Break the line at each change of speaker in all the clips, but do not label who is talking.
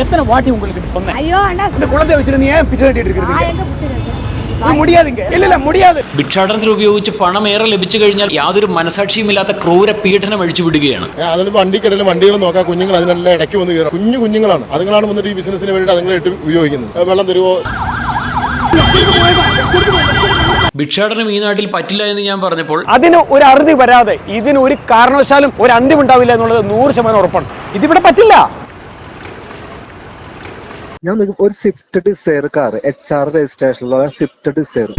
எத்தனை வாட்டி உங்களுக்கு சொன்னேன்
ஐயோ அண்ணா
இந்த குழந்தைய வச்சுட்டு நீ ஏன் பிச்சை கட்டிட்டு இருக்கிறது
நான் எங்க பிடிச்சிருக்கு
இது முடியாதுங்க இல்ல இல்ல முடியாது
ഭിക്ഷാടനത്തിൽ ഉപയോഗിച്ച് പണം ഏറെ ലഭിച്ചു കഴിഞ്ഞാൽ യാതൊരു മനസാക്ഷിയുമില്ലാത്ത ക്രൂര പീഡനം അഴിച്ചുവിടുകയാണ്
ഏ, അതിൽ വണ്ടിക്കിടയിൽ വണ്ടികൾ നോക്കാം കുഞ്ഞുങ്ങൾ അതിനെല്ലാം ഇടയ്ക്ക് വന്ന് കയറും കുഞ്ഞു കുഞ്ഞുങ്ങളാണ് അതുങ്ങളാണ് വന്നിട്ട് ഈ ബിസിനസ്സിന് വേണ്ടി അതുങ്ങളെ ഇട്ട് ഉപയോഗിക്കുന്നത് ഏ, വെള്ളം തരുമോ
ഭിക്ഷാടനം ഈ നാട്ടിൽ പറ്റില്ല എന്ന് ഞാൻ പറഞ്ഞപ്പോൾ
അതിന് ഒരു അറുതി വരാതെ ഇതിന് ഒരു കാരണവശാലും ഒരു അന്ത്യം ഉണ്ടാവില്ല എന്നുള്ളത് നൂറ് ശതമാനം ഉറപ്പാണ് ഇതിവിടെ പറ്റില്ല
ഞാൻ നോക്കും ഒരു Swift Dzire car H R രജിസ്ട്രേഷനിലുള്ള Swift Dzire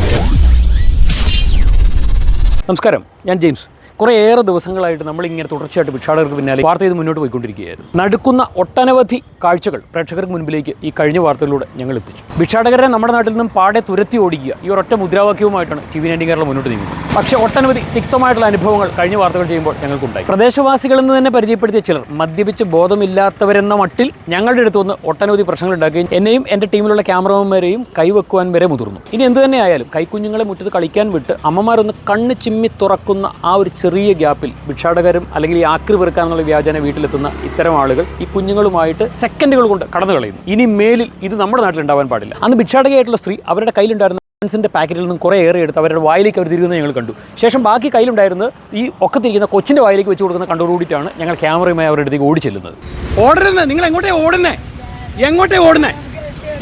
നമസ്കാരം ഞാൻ ജെയിംസ്. കുറേ ഏറെ ദിവസങ്ങളായിട്ട് നമ്മൾ ഇങ്ങനെ തുടർച്ചയായിട്ട് ഭിക്ഷാടകർക്ക് പിന്നാലെ വാർത്ത ചെയ്ത് മുന്നോട്ട് പോയിക്കൊണ്ടിരിക്കുകയായിരുന്നു. നടുക്കുന്ന ഒട്ടനവധി കാഴ്ചകൾ പ്രേക്ഷകർക്ക് മുൻപിലേക്ക് ഈ കഴിഞ്ഞ വാർത്തകളിലൂടെ ഞങ്ങൾ എത്തിച്ചു. ഭിക്ഷാടകരെ നമ്മുടെ നാട്ടിൽ നിന്നും പാടെ തുരത്തി ഓടിക്കുക ഈ ഒരൊറ്റ മുദ്രാവാക്യവുമായിട്ടാണ് ടി വി നയന്റി കേരളം മുന്നോട്ട് നീങ്ങുന്നത്. പക്ഷേ ഒട്ടനവധി തിക്തമായിട്ടുള്ള അനുഭവങ്ങൾ കഴിഞ്ഞ വാർത്തകൾ ചെയ്യുമ്പോൾ ഞങ്ങൾക്കുണ്ടായി. പ്രദേശവാസികൾ എന്ന് തന്നെ പരിചയപ്പെടുത്തിയ ചിലർ മദ്യപിച്ച് ബോധമില്ലാത്തവരെന്ന മട്ടിൽ ഞങ്ങളുടെ അടുത്ത് വന്ന് ഒട്ടനവധി പ്രശ്നങ്ങൾ ഉണ്ടാക്കുകയും എന്നെയും എന്റെ ടീമിലുള്ള ക്യാമറമാൻമാരെയും കൈവെക്കുവാൻ വരെ മുതിർന്നു. ഇനി എന്ത് തന്നെ ആയാലും കൈക്കുഞ്ഞുങ്ങളെ മുറ്റത്ത് കളിക്കാൻ വിട്ട് അമ്മമാരൊന്ന് കണ്ണ് ചിമ്മി തുറക്കുന്ന ആ ഒരു ചെറിയ ഗ്യാപ്പിൽ ഭിക്ഷാടകരും അല്ലെങ്കിൽ ഈ ആക്രി പെറുക്കാനുള്ള വ്യാജന വീട്ടിലെത്തുന്ന ഇത്തരം ആളുകൾ ഈ കുഞ്ഞുങ്ങളുമായിട്ട് സെക്കൻഡുകൾ കൊണ്ട് കടന്നു കളയുന്നു. ഇനി മേലിൽ ഇത് നമ്മുടെ നാട്ടിൽ ഉണ്ടാവാൻ പാടില്ല. അന്ന് ഭിക്ഷാടകയായിട്ടുള്ള സ്ത്രീ അവരുടെ കയ്യിലുണ്ടായിരുന്ന ാൻസിന്റെ പാക്കറ്റിൽ നിന്നും കുറേ ഏറെ എടുത്ത് അവരുടെ വായിലേക്ക് അവർ തിരികുന്നത് ഞങ്ങൾ കണ്ടു. ശേഷം ബാക്കി കയ്യിലുണ്ടായിരുന്നത് ഈ ഒക്കത്തിരിക്കുന്ന കൊച്ചിന്റെ വായിലേക്ക് വെച്ച് കൊടുക്കുന്ന കണ്ടോടുകൂടിയിട്ടാണ് ഞങ്ങൾ ക്യാമറയുമായി അവരുടെ അടുത്തേക്ക് ഓടി ചെല്ലുന്നത് ഓടരുന്നത് നിങ്ങൾ എങ്ങോട്ടേ ഓടുന്നേ? എങ്ങോട്ടേ ഓടുന്നേ?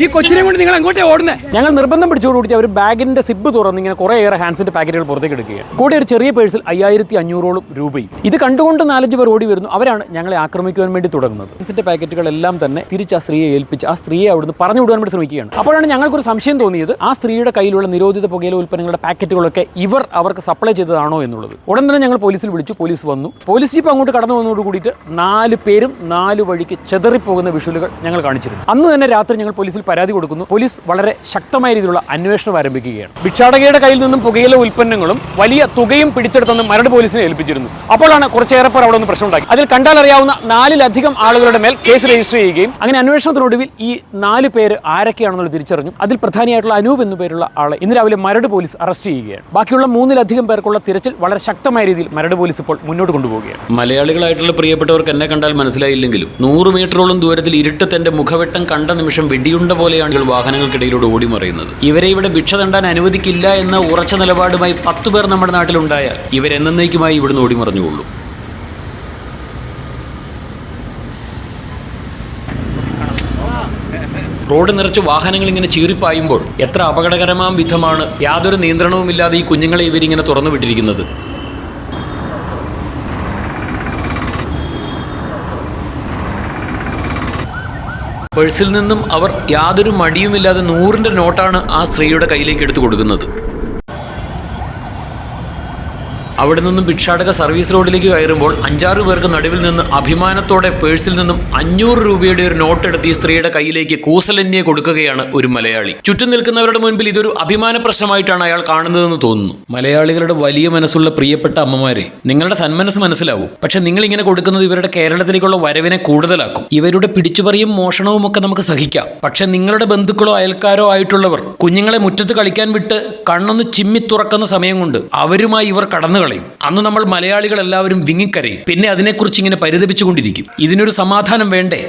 ഈ കൊച്ചിനെ കൊണ്ട് നിങ്ങൾ അങ്ങോട്ടേ ഓടുന്നേ? ഞങ്ങൾ നിർബന്ധം പിടിച്ചോടുകൂടി അവർ ബാഗിന്റെ സിബ് തുറന്ന് ഇങ്ങനെ കുറേ ഏറെ ഹാൻഡ്സിന്റെ പാക്കറ്റുകൾ പുറത്തേക്ക് എടുക്കുകയാണ്. കൂടെ ഒരു ചെറിയ പേഴ്സിൽ അയ്യായിരത്തി അഞ്ഞൂറോളം രൂപയും. ഇത് കണ്ടുകൊണ്ട് നാലഞ്ച് പേർ ഓടി വരുന്നു. അവരാണ് ഞങ്ങളെ ആക്രമിക്കുവാൻ വേണ്ടി തുടങ്ങുന്നത്. ഹാൻസിന്റെ പാക്കറ്റുകളെല്ലാം തന്നെ തിരിച്ച് ആ സ്ത്രീയെ ഏൽപ്പിച്ച് ആ സ്ത്രീയെ അവിടുന്ന് പറഞ്ഞു വിടുവാൻ വേണ്ടി ശ്രമിക്കുകയാണ്. അപ്പോഴാണ് ഞങ്ങൾക്കൊരു സംശയം തോന്നിയത് ആ സ്ത്രീയുടെ കയ്യിലുള്ള നിരോധിത പുകയില ഉൽപ്പന്നങ്ങളുടെ പാക്കറ്റുകളൊക്കെ ഇവർ അവർക്ക് സപ്ലൈ ചെയ്തതാണോ എന്നുള്ളത്. ഉടൻ തന്നെ ഞങ്ങൾ പോലീസിൽ വിളിച്ചു പോലീസ് വന്നു. പോലീസ് ജീപ്പ് അങ്ങോട്ട് കടന്നു വന്നതോട് കൂടിയിട്ട് നാല് പേരും നാല് വഴിക്ക് ചെതറിപ്പോകുന്ന വിഷുവലുകൾ ഞങ്ങൾ കാണിച്ചിരുന്നു. അന്ന് തന്നെ രാത്രി ഞങ്ങൾ പോലീസിൽ പരാതി കൊടുക്കുന്നു. പോലീസ് വളരെ ശക്തമായ രീതിയിലുള്ള അന്വേഷണം ആരംഭിക്കുകയാണ്. ഭിക്ഷാടകയുടെ കയ്യിൽ നിന്നും പുകയില ഉൽപ്പന്നങ്ങളും വലിയ തുകയും പിടിച്ചെടുത്തെന്ന് മരട് പോലീസിനെ ഏൽപ്പിച്ചിരുന്നു. അപ്പോഴാണ് കുറച്ചേറെ പേർ അവിടെ പ്രശ്നം പ്രശ്നമുണ്ടാക്കി. അതിൽ കണ്ടാലറിയാവുന്ന നാലിലധികം ആളുകളുടെ മേൽ കേസ് രജിസ്റ്റർ ചെയ്യുകയും അങ്ങനെ അന്വേഷണത്തിനൊടുവിൽ ഈ നാല് പേര് ആരൊക്കെയാണെന്നുള്ള തിരിച്ചറിഞ്ഞു. അതിൽ പ്രധാനിയായിട്ടുള്ള അനൂപ് എന്നു പേരുള്ള ആളെ ഇന്ന് രാവിലെ മരട് പോലീസ് അറസ്റ്റ് ചെയ്യുകയാണ്. ബാക്കിയുള്ള മൂന്നിലധികം പേർക്കുള്ള തിരച്ചിൽ വളരെ ശക്തമായ രീതിയിൽ മരട് പോലീസ് ഇപ്പോൾ മുന്നോട്ട് കൊണ്ടുപോവുകയാണ്.
മലയാളികളായിട്ടുള്ള പ്രിയപ്പെട്ടവർക്ക് എന്നെ കണ്ടാൽ മനസ്സിലായില്ലെങ്കിലും നൂറ് മീറ്ററോളം ദൂരത്തിൽ ഇരുട്ട് തന്റെ മുഖവെട്ടം കണ്ട നിമിഷം വെടിയുണ്ട പോലെയാണ് ഇവർ വാഹനങ്ങൾക്കിടയിലൂടെ ഓടിമറിയുന്നത്. ഇവരെ ഇവിടെ ഭിക്ഷ തണ്ടാൻ അനുവദിക്കില്ല എന്ന ഉറച്ച നിലപാടുമായി പത്തു പേർ നമ്മുടെ നാട്ടിലുണ്ടായാൽ ഇവരെന്നേക്കുമായി ഇവിടുന്ന് ഓടിമറഞ്ഞുകൊള്ളും. റോഡ് നിറച്ച് വാഹനങ്ങൾ ഇങ്ങനെ ചീറിപ്പായുമ്പോൾ എത്ര അപകടകരമാം വിധമാണ് യാതൊരു നിയന്ത്രണവുമില്ലാതെ ഈ കുഞ്ഞുങ്ങളെ ഇവരിങ്ങനെ തുറന്നു വിട്ടിരിക്കുന്നത് പേഴ്സിൽ നിന്നും അവർ യാതൊരു മടിയുമില്ലാതെ നൂറിന്റെ നോട്ടാണ് ആ സ്ത്രീയുടെ കയ്യിലേക്ക് എടുത്തു കൊടുക്കുന്നത്. അവിടെ നിന്നും ഭിക്ഷാടക സർവീസ് റോഡിലേക്ക് കയറുമ്പോൾ അഞ്ചാറ് പേർക്ക് നടുവിൽ നിന്ന് അഭിമാനത്തോടെ പേഴ്സിൽ നിന്നും അഞ്ഞൂറ് രൂപയുടെ ഒരു നോട്ട് എടുത്ത് ഈ സ്ത്രീയുടെ കയ്യിലേക്ക് കൂസലന്യെ കൊടുക്കുകയാണ് ഒരു മലയാളി. ചുറ്റും നിൽക്കുന്നവരുടെ മുൻപിൽ ഇതൊരു അഭിമാന പ്രശ്നമായിട്ടാണ് അയാൾ കാണുന്നതെന്ന് തോന്നുന്നു. മലയാളികളുടെ വലിയ മനസ്സുള്ള പ്രിയപ്പെട്ട അമ്മമാരെ നിങ്ങളുടെ സന്മനസ് മനസ്സിലാവും. പക്ഷെ നിങ്ങൾ ഇങ്ങനെ കൊടുക്കുന്നത് ഇവരുടെ കേരളത്തിലേക്കുള്ള വരവിനെ കൂടുതലാക്കും. ഇവരുടെ പിടിച്ചുപറിയും മോഷണവും ഒക്കെ നമുക്ക് സഹിക്കാം. പക്ഷെ നിങ്ങളുടെ ബന്ധുക്കളോ അയൽക്കാരോ ആയിട്ടുള്ളവർ കുഞ്ഞുങ്ങളെ മുറ്റത്ത് കളിക്കാൻ വിട്ട് കണ്ണൊന്ന് ചിമ്മി തുറക്കുന്ന സമയം കൊണ്ട് അവരുമായി ഇവർ കടന്നു കളയും. അന്ന് നമ്മൾ മലയാളികൾ എല്ലാവരും വിങ്ങിക്കരയും. പിന്നെ അതിനെക്കുറിച്ച് ഇങ്ങനെ പരിതപിച്ചുകൊണ്ടിരിക്കും. ഇതിനൊരു സമാധാനം വേണ്ടേ?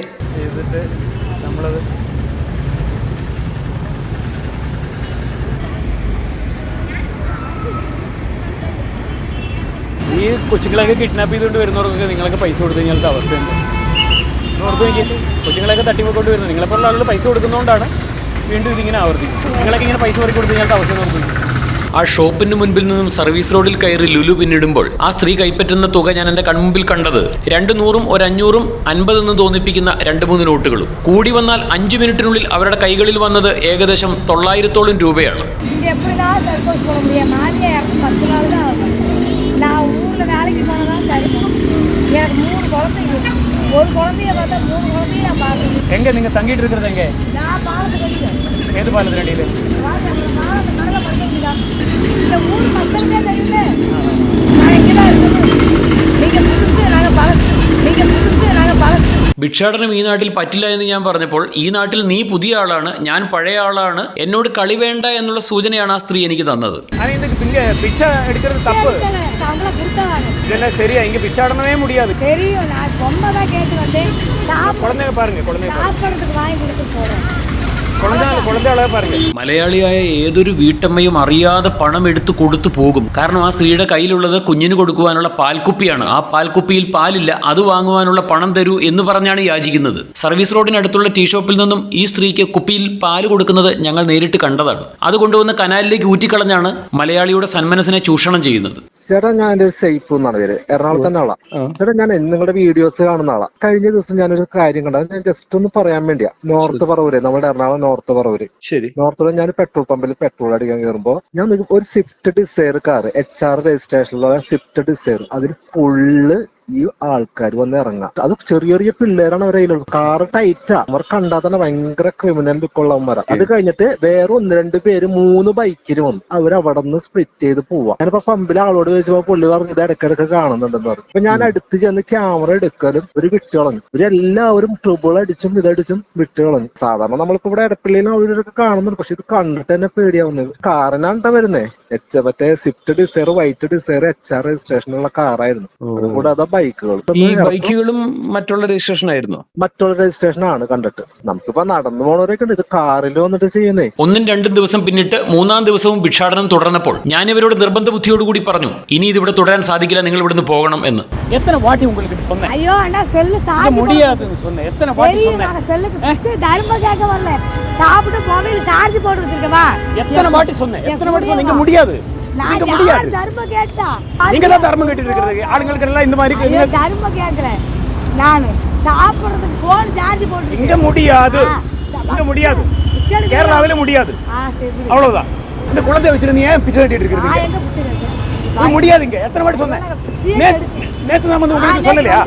ഈ കൊച്ചുങ്ങളെയൊക്കെ കിഡ്നാപ്പ് ചെയ്തുകൊണ്ട് വരുന്നവർക്കൊക്കെ നിങ്ങളൊക്കെ പൈസ കൊടുത്തു കഴിഞ്ഞാൽ അവസ്ഥയുണ്ട്. ഓർത്ത് നോക്കിയിട്ട് കൊച്ചുങ്ങളെയൊക്കെ തട്ടിപ്പോയിക്കൊണ്ട് വരുന്നത്. നിങ്ങളെപ്പോലുള്ള ആളുകൾ പൈസ കൊടുക്കുന്നതുകൊണ്ടാണ് വീണ്ടും ഇതിങ്ങനെ ആവർത്തിക്കും നിങ്ങളൊക്കെ ഇങ്ങനെ പൈസ കൊടുത്ത് കഴിഞ്ഞാൽ അവസ്ഥ നോക്കുന്നു
ആ ഷോപ്പിന് മുൻപിൽ നിന്നും സർവീസ് റോഡിൽ കയറി ലുലു പിന്നിടുമ്പോൾ ആ സ്ത്രീ കൈപ്പറ്റുന്ന തുക ഞാൻ എൻ്റെ കൺമുമ്പിൽ കണ്ടത് രണ്ട് നൂറും ഒരഞ്ഞൂറും അൻപതെന്ന് തോന്നിപ്പിക്കുന്ന രണ്ട് മൂന്ന് നോട്ടുകളും കൂടി വന്നാൽ അഞ്ച് മിനിറ്റിനുള്ളിൽ അവരുടെ കൈകളിൽ വന്നത് ഏകദേശം തൊള്ളായിരത്തോളം രൂപയാണ്
இங்க எப்படிதான் சர்க்கஸ் போட முடியும் நானே இறந்து பத்து நாள் தான் ஆகுது நான் ஊர்ல வேலைக்கு போனதான் சரி எனக்கு மூணு குழந்தைங்க ஒரு குழந்தைய பார்த்தா மூணு குழந்தைய நான் பார்க்கணும்
எங்கே நீங்கள் தங்கிட்டு இருக்கிறது எங்கே
நான் பாலத்து கடிக்கிறேன்
ஏது பாலத்து
ഭിക്ഷാടനം ഈ നാട്ടിൽ പറ്റില്ല എന്ന് ഞാൻ പറഞ്ഞപ്പോൾ ഈ നാട്ടിൽ നീ പുതിയ ആളാണ് ഞാൻ പഴയ ആളാണ് എന്നോട് കളി വേണ്ട എന്നുള്ള സൂചനയാണ് ആ സ്ത്രീ എനിക്ക് തന്നത്.
പാരു.
മലയാളിയായ ഏതൊരു വീട്ടമ്മയും അറിയാതെ പണം എടുത്തു കൊടുത്തു പോകും. കാരണം ആ സ്ത്രീയുടെ കയ്യിലുള്ളത് കുഞ്ഞിന് കൊടുക്കുവാനുള്ള പാൽക്കുപ്പിയാണ്. ആ പാൽക്കുപ്പിയിൽ പാലില്ല അത് വാങ്ങുവാനുള്ള പണം തരൂ എന്ന് പറഞ്ഞാണ് യാചിക്കുന്നത്. സർവീസ് റോഡിനടുത്തുള്ള ടീ ഷോപ്പിൽ നിന്നും ഈ സ്ത്രീക്ക് കുപ്പിയിൽ പാൽ കൊടുക്കുന്നത് ഞങ്ങൾ നേരിട്ട് കണ്ടതാണ്. അത് കൊണ്ടുവന്ന് കനാലിലേക്ക് ഊറ്റിക്കളഞ്ഞാണ് മലയാളിയുടെ സന്മനസിനെ ചൂഷണം ചെയ്യുന്നത്.
ചേട്ടാ ഞാൻ എന്റെ ഒരു സേഫ് എന്നാണ് പേര്. എറണാകുളത്ത് തന്നെ ആളാ ചേട്ടാ ഞാൻ നിങ്ങളുടെ വീഡിയോസ് കാണുന്ന ആളാ. കഴിഞ്ഞ ദിവസം ഞാനൊരു കാര്യം കണ്ടത് ഞാൻ ജസ്റ്റ് ഒന്ന് പറയാൻ വേണ്ടിയാ. നോർത്ത് പറവൂരെ നമ്മുടെ എറണാകുളം നോർത്ത് പറവൂര്.
ശരി.
നോർത്ത് ഞാൻ പെട്രോൾ പമ്പിൽ പെട്രോൾ അടിക്കാൻ കയറുമ്പോ ഞാൻ ഒരു Swift Dzire car H R രജിസ്ട്രേഷനിലുള്ള Swift Dzire. അതിൽ ഫുള്ള് ഈ ആൾക്കാർ വന്ന് ഇറങ്ങാം അത് ചെറിയ ചെറിയ പിള്ളേരാണ് അവരെ കയ്യിലുള്ളത്. കാറ് ടൈറ്റാ അവർ കണ്ടാൽ തന്നെ ഭയങ്കര ക്രിമിനൽ ലുക്കുള്ളവന്മാരാ അത് കഴിഞ്ഞിട്ട് വേറെ ഒന്ന് രണ്ട് പേര് മൂന്ന് ബൈക്കിൽ വന്നു. അവർ അവിടെ നിന്ന് സ്പ്ലിറ്റ് ചെയ്ത് പോവാ. ഞാനിപ്പോ പമ്പിൽ ആളോട് ചോദിച്ചപ്പോ പുള്ളി പറഞ്ഞു ഇത് ഇടയ്ക്കിടയ്ക്ക് കാണുന്നുണ്ടെന്ന് പറഞ്ഞു. അപ്പൊ ഞാൻ അടുത്ത് ചെന്ന് ക്യാമറ എടുക്കലും ഒരു വിട്ടുകളഞ്ഞു ഇവരെല്ലാവരും ട്രിബിൾ അടിച്ചും ഇതടിച്ചും വിട്ട് കളഞ്ഞു. സാധാരണ നമ്മളിപ്പോ ഇവിടെ ഇടപ്പള്ളിയിൽ അവരൊക്കെ കാണുന്നുണ്ട്. പക്ഷെ ഇത് കണ്ടിട്ട് തന്നെ പേടിയാവുന്നത്. കാറിനാണ് വരുന്നേ? എച്ച് മറ്റേ Swift Dzire white Dzire H R രജിസ്ട്രേഷനുള്ള കാറായിരുന്നു അതുകൂടാതെ ബൈക്കുകൾ
ഈ ബൈക്കുകളും മറ്റുള്ള രജിസ്ട്രേഷൻ ആയിരുന്നു
മറ്റുള്ള രജിസ്ട്രേഷൻ ആണ് കണ്ടിട്ട് നമുക്കിപ്പോ നടന്നു പോണവരൊക്കെ ഉണ്ട് ഇത് കാറിൽ വന്നിട്ട് ചെയ്യുന്നേ
ഒന്നും രണ്ടും ദിവസം പിന്നിട്ട് മൂന്നാം ദിവസവും ഭിക്ഷാടനം തുടർന്നപ്പോൾ ഞാൻ ഇവരോട് നിർബന്ധ ബുദ്ധിയോടുകൂടി പറഞ്ഞു ഇനി ഇതിവിടെ തുടരാൻ സാധിക്കില്ല നിങ്ങൾ ഇവിടുന്ന് പോകണം എന്ന്
எத்தனை வாட்டி உங்களுக்கு இது சொன்னேன்
ஐயோ அண்ணா செல்லு
இங்க
சார்ஜ்
முடியாதுன்னு சொன்னேன் எத்தனை வாட்டி
தெரியும்
சொன்னேன்
நான் செல்லுக்கு பிச்சை தர்மம் கேட்க வரல சாப்பிட்டு மொபைல் சார்ஜ் போட்டு வச்சிருக்கவா
எத்தனை வாட்டி சொன்னேன் எத்தனை வாட்டி சொன்னேன் இங்க முடியாது.
தர்மம் கேட்டா?
நீங்க தான் தர்மம் கட்டிட்டு இருக்கிறது ஆளுங்களுக்கு எல்லாம் இந்த மாதிரி
தர்மம் கேட்கல? நானு சாப்பிடுறதுக்கு போன் சார்ஜ் போட்டு
இங்க முடியாது. இங்க முடியாது. கேரளாவில முடியாது. அவ்வளவுதான். இந்த குழந்தைய வச்சிருந்து ஏன் பிச்சை கட்டிட்டு இருக்கிறது முடியாதுங்க எத்தனை வாட்டி சொன்னேன்? நேற்று நான் வந்து உங்களுக்கு சொல்லலையா?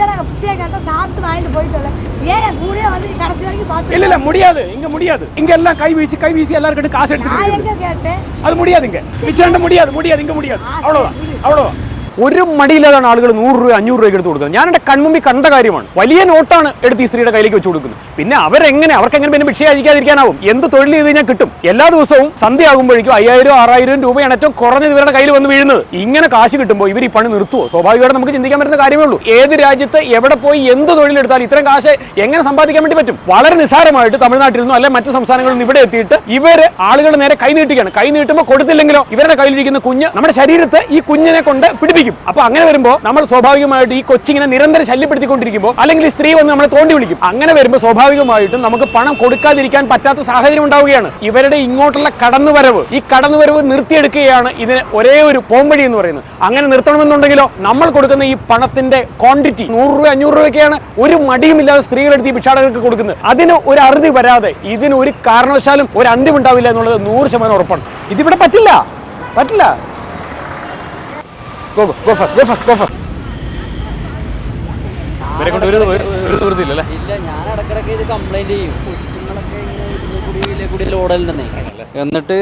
சாப்பிட்டு வாங்கிட்டு போயிட்டு ஏன் முடியாது வந்து கடைசி வரைக்கும் பார்த்து
இல்லை முடியாது. இங்க முடியாது. இங்கே எல்லாம் கை வீசி கை வீசி எல்லாருக்கிட்ட காசு
எடுத்து
அது முடியாதுங்க பிச்சை முடியாது முடியாது இங்கே முடியாது.
அவ்வளோதான்
அவ்வளோதான் ഒരു മടിയില്ലാതാണ് ആളുകൾ നൂറ് രൂപ അഞ്ഞൂറ് രൂപയ്ക്ക് എടുത്ത് കൊടുക്കുന്നത്. ഞാൻ എന്റെ കൺമുമ്പിൽ കണ്ട കാര്യമാണ്. വലിയ നോട്ടാണ് എടുത്ത് ഈ സ്ത്രീയുടെ കയ്യിലേക്ക് വെച്ച് കൊടുക്കുന്നത്. പിന്നെ അവരെങ്ങനെ അവർക്ക് എങ്ങനെ പിന്നെ ഭിക്ഷ അയക്കാതിരിക്കാനാവും എന്ത് തൊഴിൽ ചെയ്ത് കഴിഞ്ഞാൽ കിട്ടും? എല്ലാ ദിവസവും സന്ധ്യ ആകുമ്പോഴേക്കും അയ്യായിരം ആറായിരം രൂപയാണ് ഏറ്റവും കുറഞ്ഞ ഇവരുടെ കയ്യിൽ വന്ന് വീഴുന്നത്. ഇങ്ങനെ കാശ് കിട്ടുമ്പോൾ ഇവർ ഈ പണി നിർത്തുമോ സ്വാഭാവികമായിട്ട് നമുക്ക് ചിന്തിക്കാൻ പറ്റുന്ന കാര്യമേ ഉള്ളൂ. ഏത് രാജ്യത്ത് എവിടെ പോയി എന്ത് തൊഴിലെടുത്താൽ ഇത്രയും കാശ് എങ്ങനെ സമ്പാദിക്കാൻ വേണ്ടി പറ്റും? വളരെ നിസ്സാരമായിട്ട് തമിഴ്നാട്ടിൽ നിന്നും അല്ലെ മറ്റ് സംസ്ഥാനങ്ങളിൽ നിന്ന് ഇവിടെ എത്തിയിട്ട് ഇവർ ആളുകൾ നേരെ കൈ നീട്ടുകയാണ്. കൈ നീട്ടുമ്പോൾ കൊടുത്തില്ലെങ്കിലോ ഇവരുടെ കയ്യിലിരിക്കുന്ന കുഞ്ഞ് നമ്മുടെ ശരീരത്ത് ഈ കുഞ്ഞിനെ കൊണ്ട് പിടിപ്പിക്കും. അപ്പൊ അങ്ങനെ വരുമ്പോൾ നമ്മൾ സ്വാഭാവികമായിട്ട് ഈ കൊച്ചിങ്ങനെ നിരന്തരം ശല്യപ്പെടുത്തിക്കൊണ്ടിരിക്കുമ്പോൾ അല്ലെങ്കിൽ സ്ത്രീ വന്ന് നമ്മളെ തോണ്ടി വിളിക്കും. അങ്ങനെ വരുമ്പോൾ സ്വാഭാവികമായിട്ടും നമുക്ക് പണം കൊടുക്കാതിരിക്കാൻ പറ്റാത്ത സാഹചര്യം ഉണ്ടാവുകയാണ്. ഇവരുടെ ഇങ്ങോട്ടുള്ള കടന്നുവരവ്. ഈ കടന്നുവരവ് നിർത്തിയെടുക്കുകയാണ് ഇതിന് ഒരേ ഒരു പോംവഴി എന്ന് പറയുന്നത്. അങ്ങനെ നിർത്തണമെന്നുണ്ടെങ്കിലോ നമ്മൾ കൊടുക്കുന്ന ഈ പണത്തിന്റെ ക്വാണ്ടിറ്റി നൂറ് രൂപ അഞ്ഞൂറ് രൂപയൊക്കെയാണ് ഒരു മടിയുമില്ലാതെ സ്ത്രീകളെടുത്ത് ഈ ഭിക്ഷാടകർക്ക് കൊടുക്കുന്നത്. അതിന് ഒരു അറുതി വരാതെ ഇതിന് ഒരു കാരണവശാലും ഒരു അന്ത്യം ഉണ്ടാവില്ല എന്നുള്ളത് നൂറ് ശതമാനം ഉറപ്പാണ്. ഇതിവിടെ പറ്റില്ല. പറ്റില്ല. Go, go first, go first, go first. ഇവരെ കൊണ്ട് ഒരു
ഇല്ല ഞാൻ ഇടക്കിടക്ക് ഇത് കംപ്ലൈന്റ് ചെയ്യും ഇതിലെ കൂടി ഇതിലെ എന്നിട്ട്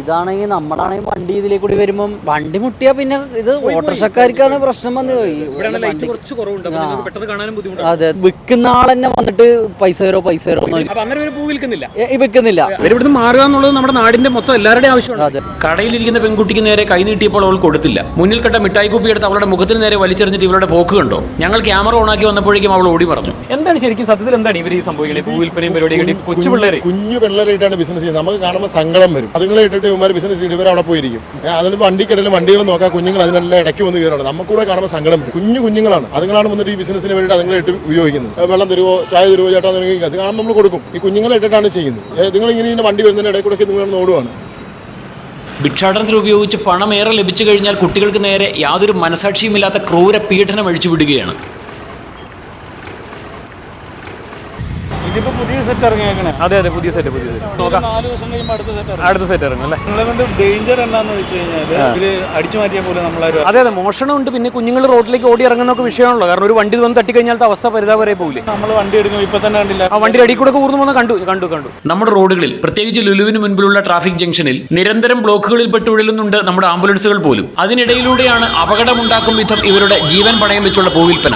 ഇതാണെങ്കിൽ നമ്മടാണെങ്കിൽ വണ്ടി ഇതിലെ കൂടി വരുമ്പം വണ്ടി മുട്ടിയാ പിന്നെ ഇത് ഓട്ടോറിക്ഷക്കാർക്കാണ് പ്രശ്നം വന്ന്
പോയി ലൈറ്റ് കുറച്ച് കുറവുണ്ട്. പെട്ടെന്ന് കാണാനും ബുദ്ധിമുട്ടാണ്.
അതെ വിൽക്കുന്ന ആളെന്നെ വന്നിട്ട് പൈസ തരോ പൈസ തരോ
അങ്ങനെ ഒരു പൂ വിൽക്കുന്നില്ല.
ഇവിടുന്ന് വിൽക്കുന്നില്ല.
മാറുക എന്നുള്ളത് നമ്മുടെ നാടിന്റെ മൊത്തം എല്ലാവരുടെയും ആവശ്യമാണ്.
അതെ.
കടയിലിരിക്കുന്ന പെൺകുട്ടിക്ക് നേരെ കൈ നീട്ടിയപ്പോൾ അവൾ കൊടുത്തില്ല. മുന്നിൽ കണ്ട മിഠായി കുപ്പി എടുത്ത് അവളുടെ മുഖത്തിന് നേരെ വലിച്ചെറിഞ്ഞിട്ട് ഇവരുടെ പോക്ക് കണ്ടോ? ഞങ്ങൾ ക്യാമറ ഓണാക്കി വന്നപ്പോഴേക്കും അവൾ ഓടി പറഞ്ഞു.
എന്താണ് ശരിക്കും സത്യത്തിൽ എന്താണ് ഇവർ ഈ സംഭവിക്കുന്നത് പൂ വിൽപ്പനയും പരിപാടി കൊച്ചു പിള്ളേരെ?
കുഞ്ഞു പിള്ളേരായിട്ടാണ് ബിസിനസ് ചെയ്യുന്നത്. നമുക്ക് കാണുമ്പോൾ സങ്കടം വരും. അതുങ്ങളെ ഇട്ടിട്ട് ഇവന്മാർ ബിസിനസ് ചെയ്തിട്ട് ഇവർ അവിടെ പോയിരിക്കും അതിന് വണ്ടിക്കിടയിൽ വണ്ടികൾ നോക്കാം കുഞ്ഞുങ്ങൾ അതിനെല്ലാം ഇടയ്ക്ക് വന്ന് കയറാണ് നമുക്കൂടെ കാണുമ്പോൾ സങ്കടം വരും. കുഞ്ഞു കുഞ്ഞുങ്ങളാണ്. അതുങ്ങളാണ് വന്നിട്ട് ഈ ബിസിനസ്സിന് വേണ്ടി അതുങ്ങളെ ഇട്ട് ഉപയോഗിക്കുന്നത്. വെള്ളം തരുവോ ചായ തരുവോ ചേട്ടാ അത് കാണുമ്പോൾ നമ്മൾ കൊടുക്കും. ഈ കുഞ്ഞുങ്ങളെ ഇട്ടിട്ടാണ് ചെയ്യുന്നത്. നിങ്ങൾ ഇങ്ങനെ വണ്ടി വരുന്നതിന്റെ ഇടയിൽ കൂടെ നിങ്ങൾ ഓടുവാണ്.
ഭിക്ഷാടനത്തിൽ ഉപയോഗിച്ച് പണം ഏറെ ലഭിച്ചു കഴിഞ്ഞാൽ കുട്ടികൾക്ക് നേരെ യാതൊരു മനസാക്ഷിയുമില്ലാത്ത ക്രൂര പീഡനം അഴിച്ചുവിടുകയാണ്
സെറ്റ് ഇറങ്ങിയേക്കണേ.
അതെ അതെ പുതിയ സെറ്റ് പുതിയ സെറ്റ് നോക്കാം.
നാല് ദിവസം കഴിയുമ്പോൾ അടുത്ത സെറ്റ് ഇറങ്ങും.
അടുത്ത സെറ്റ് ഇറങ്ങും അല്ലേ?
നമ്മളെ കൊണ്ട് ഡേഞ്ചർ എന്താന്ന് വെച്ച് കഴിഞ്ഞാൽ ഇതിൽ അടിച്ചു മാറ്റിയ പോലെ നമ്മളാരും
അതെ അതെ മോഷണമുണ്ട്. പിന്നെ കുഞ്ഞുങ്ങൾ റോഡിലേക്ക് ഓടി ഇറങ്ങുന്നൊക്കെ വിഷയമാണല്ലോ. കാരണം ഒരു വണ്ടി വന്ന് തട്ടിക്കഴിഞ്ഞാൽ അവസ്ഥ പരിതാപരെ പോകില്ലേ
നമ്മൾ വണ്ടി എടുക്കും ഇപ്പൊ തന്നെ കണ്ടില്ല.
ആ വണ്ടി അടി കൂടെ കൂർന്നു പോകുന്ന കണ്ടു കണ്ടു കണ്ടു.
നമ്മുടെ റോഡുകളിൽ പ്രത്യേകിച്ച് ലുലുവിന് മുൻപിലുള്ള ട്രാഫിക് ജംഗ്ഷനിൽ നിരന്തരം ബ്ലോക്കുകളിൽ പെട്ടുഴലുന്നുണ്ട് നമ്മുടെ ആംബുലൻസുകൾ പോലും. അതിനിടയിലൂടെയാണ് അപകടമുണ്ടാക്കും വിധം ഇവരുടെ ജീവൻ പണയം വെച്ചുള്ള പൂവിൽപ്പന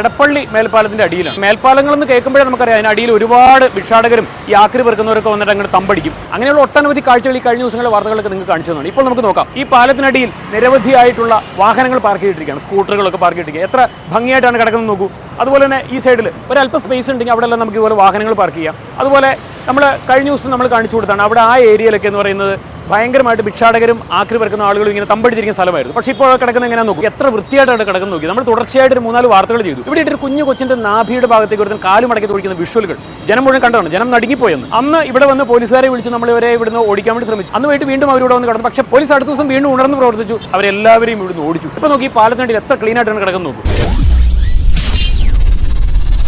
എടപ്പള്ളി മേൽപ്പാലത്തിന്റെ അടിയിലാണ്. മേൽപ്പാലങ്ങൾ എന്ന് കേൾക്കുമ്പോഴേ നമുക്കറിയാം അതിന് അടിയിൽ ഒരുപാട് ഭിക്ഷാടകരും ഈ ആക്രി പെറുക്കുന്നവരൊക്കെ വന്നിട്ട് അങ്ങോട്ട് തമ്പടിക്കും. അങ്ങനെയുള്ള ഒട്ടനവധി കാഴ്ചകൾ ഈ കഴിഞ്ഞ ദിവസങ്ങളിലെ വാർത്തകളൊക്കെ നിങ്ങൾക്ക് കാണിച്ചു തന്നാണ് ഇപ്പോൾ നമുക്ക് നോക്കാം. ഈ പാലത്തിനടിയിൽ നിരവധിയായിട്ടുള്ള വാഹനങ്ങൾ പാർക്ക് ചെയ്തിരിക്കുകയാണ് സ്കൂട്ടറുകളൊക്കെ പാർക്ക് ചെയ്തിരിക്കുക എത്ര ഭംഗിയായിട്ടാണ് കിടക്കുന്നത് നോക്കൂ. അതുപോലെ തന്നെ ഈ സൈഡിൽ ഒരല്പം സ്പേസ് ഉണ്ടെങ്കിൽ അവിടെ എല്ലാം നമുക്ക് ഇതുപോലെ വാഹനങ്ങൾ പാർക്ക് ചെയ്യാം. അതുപോലെ നമ്മൾ കഴിഞ്ഞ ദിവസം നമ്മൾ കാണിച്ചു കൊടുത്താണ്. അവിടെ ആ ഏരിയയിലൊക്കെ എന്ന് പറയുന്നത് ഭയങ്കരമായിട്ട് ഭിക്ഷാടകരും ആക്രി പെറുക്കുന്ന ആളുകളും ഇങ്ങനെ തമ്പടിച്ചിരിക്കുന്ന സ്ഥലമായിരുന്നു. പക്ഷേ ഇപ്പോൾ കിടക്കുന്ന എങ്ങനെ നോക്കി. എത്ര വൃത്തിയായിട്ടാണ് കിടക്കുന്നത് നോക്കി. നമ്മൾ തുടർച്ചയായിട്ട് ഒരു മൂന്നാൽ വാർത്തകൾ ചെയ്തു. ഇവിടെ ഒരു കുഞ്ഞു കൊച്ചിന്റെ നാഭിയുടെ ഭാഗത്തേക്ക് ഒരു കാൽ മടക്കി തൊഴിക്കുന്ന വിഷ്വലുകൾ ജനം മുഴുവൻ കണ്ടതാണ്. ജനം നടുങ്ങിപ്പോയെന്ന്. അന്ന് ഇവിടെ വന്ന് പോലീസുകാരെ വിളിച്ച് നമ്മൾ ഇവരെ ഇവിടുന്ന് ഓടിക്കാൻ വേണ്ടി ശ്രമിച്ചു. അന്ന് വൈകിട്ട് വീണ്ടും അവരിവിടെ വന്ന് കിടന്നു. പക്ഷേ പോലീസ് അടുത്ത ദിവസം വീണ്ടും ഉണർന്ന് പ്രവർത്തിച്ചു. അവരെല്ലാവരെയും ഇവിടുന്ന് ഓടിച്ചു. ഇപ്പൊ നോക്കി പാലത്തിനടിയിൽ എത്ര ക്ലീൻ ആയിട്ടാണ് കിടക്കുന്നത് നോക്കൂ.